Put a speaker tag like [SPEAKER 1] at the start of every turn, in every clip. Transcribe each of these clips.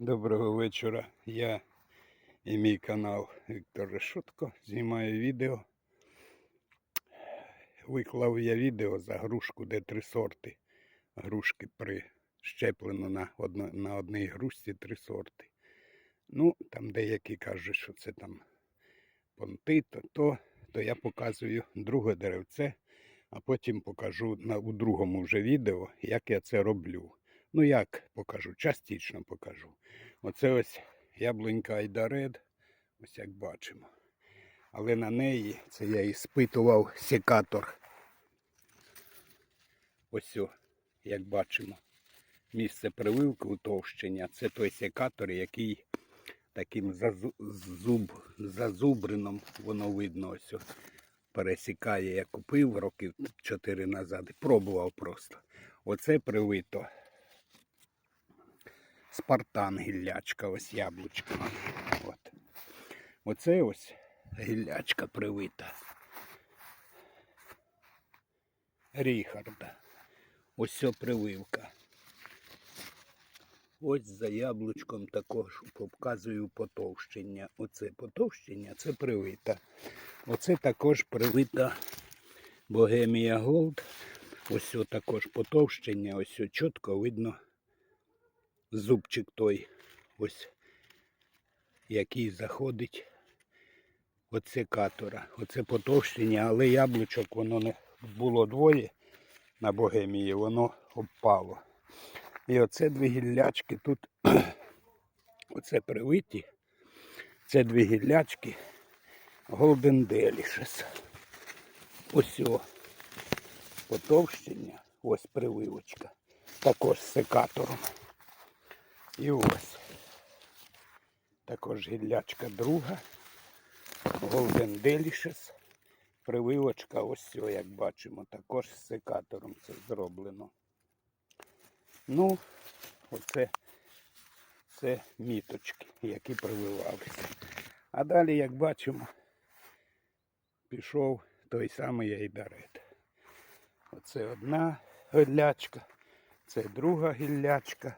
[SPEAKER 1] Доброго вечора. Я і мій канал Віктор Решутко. Знімаю відео. Виклав я відео за грушку, де три сорти. Грушки прищеплено на, одно, на одній грушці три сорти. Ну, там деякі кажуть, що це там понти, то, то, то я показую друге деревце, а потім покажу на, у другому вже відео, як я це роблю. Ну як покажу, частично покажу. Оце ось яблунька Айдаред, ось як бачимо. Але на неї це я і спитував секатор. Ось, як бачимо, місце прививки утовщення. Це той секатор, який таким зазу, зуб, зазубрином, воно видно ось пересікає. Я купив років 4 назад і пробував просто. Оце привито Спартан гіллячка, ось яблучко. От. Оце ось гіллячка привита. Ріхарда. Ось ця прививка. Ось за яблучком також показую потовщення. Оце потовщення, це привита. Оце також привита Богемія Голд. Ось також потовщення, ось чітко видно зубчик той, ось який заходить от секатора. Оце потовщення, але яблучок воно не було двоє на богемії, воно обпало. І оце дві гіллячки тут, оце привиті. Це дві гіллячки Golden Delicious. Ось о потовщення, ось прививочка. Також з секатором. І ось. Також гіллячка друга. Golden Delicious. Прививочка, ось цього, як бачимо, також з секатором це зроблено. Ну, оце це міточки, які прививалися. А далі, як бачимо, пішов той самий айдарет. Оце одна гіллячка, це друга гіллячка.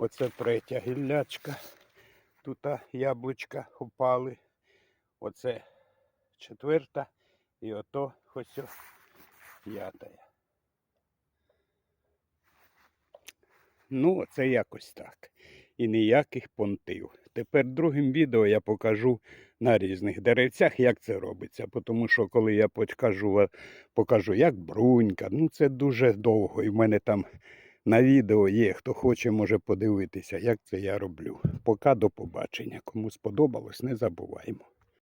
[SPEAKER 1] Оце третя гіллячка. Тут яблучка упали. Оце четверта і ото ось п'ята. Ну, це якось так. І ніяких понтів. Тепер другим відео я покажу на різних деревцях, як це робиться. Тому що коли я покажу, покажу як брунька, ну це дуже довго. І в мене там на відео є. Хто хоче, може подивитися, як це я роблю. Пока до побачення. Кому сподобалось, не забуваємо.